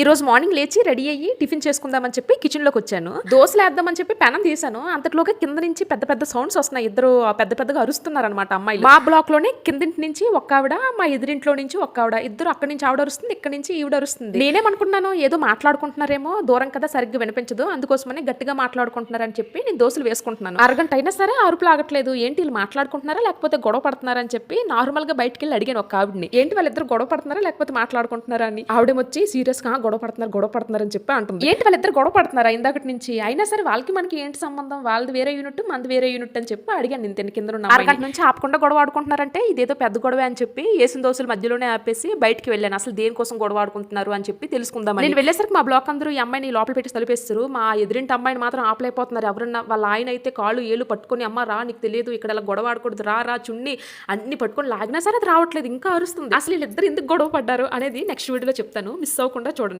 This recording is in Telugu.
ఈ రోజు మార్నింగ్ లేచి రెడీ అయ్యి టిఫిన్ చేసుకుందామని చెప్పి కిచెన్లోకి వచ్చాను. దోశలు వేద్దామని చెప్పి పెనం తీసాను అంతట్లోగా కింద నుంచి పెద్ద పెద్ద సౌండ్స్ వస్తున్నాయి. ఇద్దరు పెద్ద పెద్దగా అరుస్తున్నారు అనమాట అమ్మాయిలు. మా బ్లాక్లోనే కిందింటి నుంచి ఒక్క ఆవిడ మా ఎదురింట్లో నుంచి ఒక్క ఆవిడ. ఇద్దరు అక్కడి నుంచి ఆవిడ అరుస్తుంది ఇక్కడ నుంచి ఈవిడ అరుస్తుంది. నేనేమనుకున్నాను ఏదో మాట్లాడుకుంటున్నారేమో దూరం కదా సరిగ్గా వినిపించదు. అందుకోసమని గట్టిగా మాట్లాడుకుంటున్నారని చెప్పి నేను దోశలు వేసుకుంటున్నాను. అరగంట అయినా సరే అరుపులు ఆగట్లేదు. ఏంటి వీళ్ళు మాట్లాడుకుంటున్నారా లేకపోతే గొడవ పడుతున్నారని చెప్పి నార్మల్గా బయటికి వెళ్ళి అడిగాను ఒక ఆవిడని. ఏంటి వాళ్ళిద్దరు గొడవ పడుతున్నారా లేకపోతే మాట్లాడుకుంటున్నారా అని. ఆవిడేమొచ్చి సీరియస్గా గొడవ పడుతున్నారు గొడవ పడుతున్నారు అని చెప్పి అంటుంది. ఏంటి వాళ్ళిద్దరు గొడవ పడుతున్నారా ఇందాకటి నుంచి? అయినా సరే వాళ్ళకి మనకి ఏంటి సంబంధం? వాళ్ళది వేరే యూనిట్ మనది వేరే యూనిట్ అని చెప్పి అడిగాను నేను తిని కింద ఉన్న అరగంట నుంచి ఆపకుండా గొడవ ఆడుకుంటున్నారంటే ఇదేదో పెద్ద గొడవ అని చెప్పి వేసిన దోశలు మధ్యలోనే ఆపేసి బయటికి వెళ్ళాను. అసలు దేనికోసం గొడవ ఆడుకుంటున్నారు అని చెప్పి తెలుసుకుందాం నేను వెళ్ళేసరికి మా బ్లాక్ అందరూ ఈ అమ్మాయిని లోపల పెట్టి తలిపేస్తారు. మా ఎదురింటి అమ్మాయిని మాత్రం ఆపలేకపోతున్నారు. ఎవరన్నా వాళ్ళ ఆయన అయితే కాళ్ళు ఏలు పట్టుకొని అమ్మ రా నీకు తెలియదు ఇక్కడ ఇలా గొడవ ఆడకూడదు రా రా చున్ని అన్ని పట్టుకొని లాగినా సరే అది రావట్లేదు ఇంకా అరుస్తుంది. అసలు వీళ్ళిద్దరు ఎందుకు గొడవ పడ్డారు అనేది నెక్స్ట్ వీడియోలో చెప్తాను. మిస్ అవ్వకుండా చూడండి.